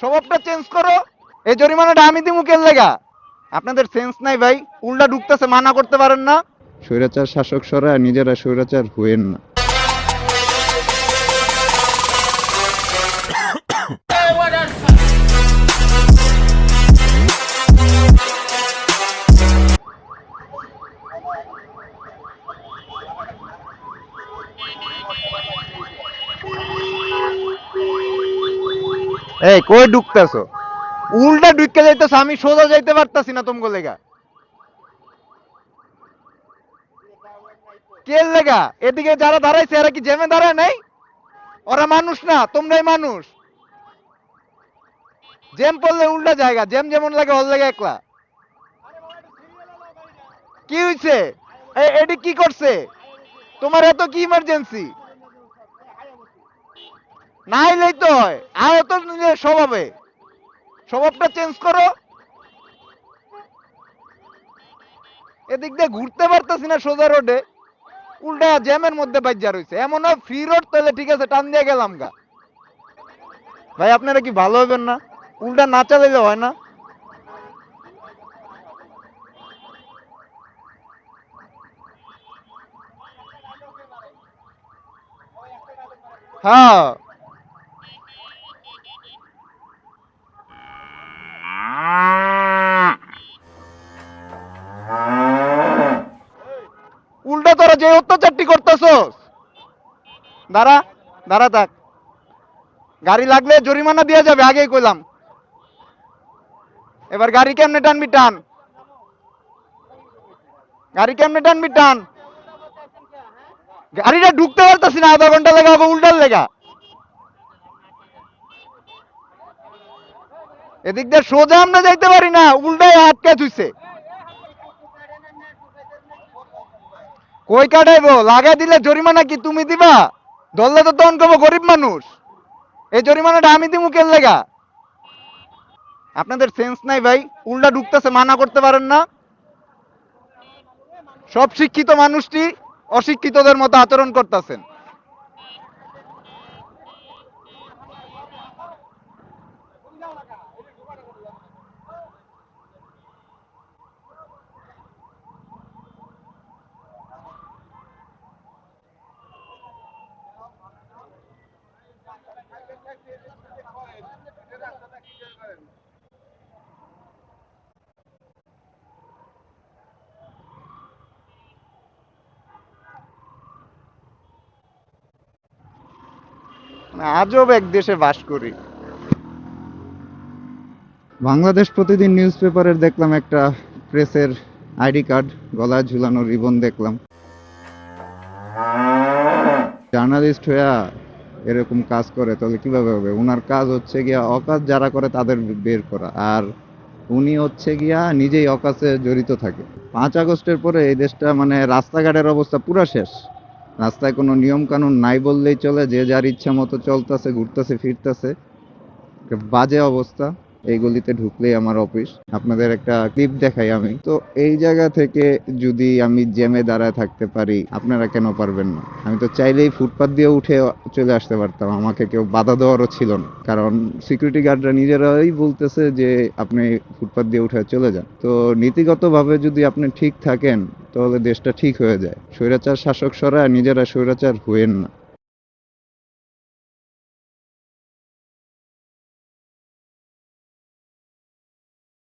স্বভাবটা চেঞ্জ করো। এই জরিমানাটা আমি দিমু কেন লেগা? আপনাদের সেন্স নাই ভাই। উল্টা ঢুকতেছে, মানা করতে পারেন না। স্বৈরাচার শাসক সরা নিজেরা স্বৈরাচার হইেন না। এই, কই ঢুকতেছো? উল্টা ঢুকে যাইতেছো, আমি সোজা যাইতে পারতাছি না তোমাকে লেগা। কে লেগা? এদিকে যারা দাঁড়াইছে, এরা কি জেমে দাঁড়ায় নাই? ওরা মানুষ না, তোমরাই মানুষ। জেম পড়লে উল্টা জায়গা জেম যেমন লাগে ওর লাগে একলা। কি হইছে? এ- এডি কি করছে? তোমার এত কি ইমার্জেন্সি তো স্বভাবে। স্বভাবটা চেঞ্জ করো। এদিক দিয়ে ঘুরতে পারতেছি না সোজা রোডে উল্টা জ্যামের মধ্যে রয়েছে এমন ফ্রি রোড তাহলে ঠিক আছে, টান দিয়ে গেলাম গা। ভাই, আপনারা কি ভালো হবেন না? উল্টা না চালাইলে হয় না? হ্যাঁ। অত্যাচারটি করতেছস দাঁড়া দাঁড়া থাক। গাড়ি লাগলে জরিমানা দেওয়া যাবে, আগেই কইলাম। এবার গাড়ি কেমনে টানবি, টান। গাড়ি কেমনে টানবি, টান। গাড়িটা ঢুকতে পারতাছি না, আধা ঘণ্টা লেগা হবে, উল্টার লেগা। এদিক দিয়ে সোজা আমরা যাইতে পারি না উল্টায় আটকে থুইছে। কই কাটাইবো? লাগাই দিলে জরিমানা কি তুমি দিবা? ধরলে তো তখন কব গরিব মানুষ। এই জরিমানাটা আমি দিমু কেন লেগা? আপনাদের সেন্স নাই ভাই, উল্টা ঢুকতেছে, মানা করতে পারেন না। সব শিক্ষিত মানুষটি অশিক্ষিতদের মতো আচরণ করতেছেন। আজব এক দেশে বাস করি। বাংলাদেশ প্রতিদিন নিউজ পেপারের দেখলাম একটা প্রেসের আইডি কার্ড, গলায় ঝুলানো রিবন দেখলাম। জার্নালিস্ট হইয়া এরকম কাজ করে, তাহলে কীভাবে হবে? ওনার কাজ হচ্ছে গিয়া অকাজ যারা করে তাদের বের করা। আর উনি হচ্ছে গিয়া নিজেই অকাজে জড়িত থাকে। পাঁচ আগস্টের পরে এই দেশটা মানে রাস্তাঘাটের অবস্থা পুরা শেষ। রাস্তায় কোনো নিয়ম কানুন নাই বললেই চলে, যে যার ইচ্ছা মতো চলতেছে, ঘুরতেছে, ফিরতেছে। বাজে অবস্থা। এই গলিতে ঢুকলেই আমার অফিস। আপনাদের একটা ক্লিপ দেখাই আমি। তো এই জায়গা থেকে যদি আমি জ্যামে দাঁড়ায় থাকতে পারি, আপনারা কেন পারবেন না? আমি তো চাইলেই ফুটপাত দিয়ে উঠে চলে আসতে পারতাম। আমাকে কেউ বাধা দেওয়ারও ছিল না। কারণ সিকিউরিটি গার্ডরা নিজেরাই বলতেছে যে, আপনি ফুটপাত দিয়ে উঠে চলে যান। তো নীতিগতভাবে যদি আপনি ঠিক থাকেন, তাহলে দেশটা ঠিক হয়ে যায়। স্বৈরাচার শাসক সরায় নিজেরা স্বৈরাচার হইেন না।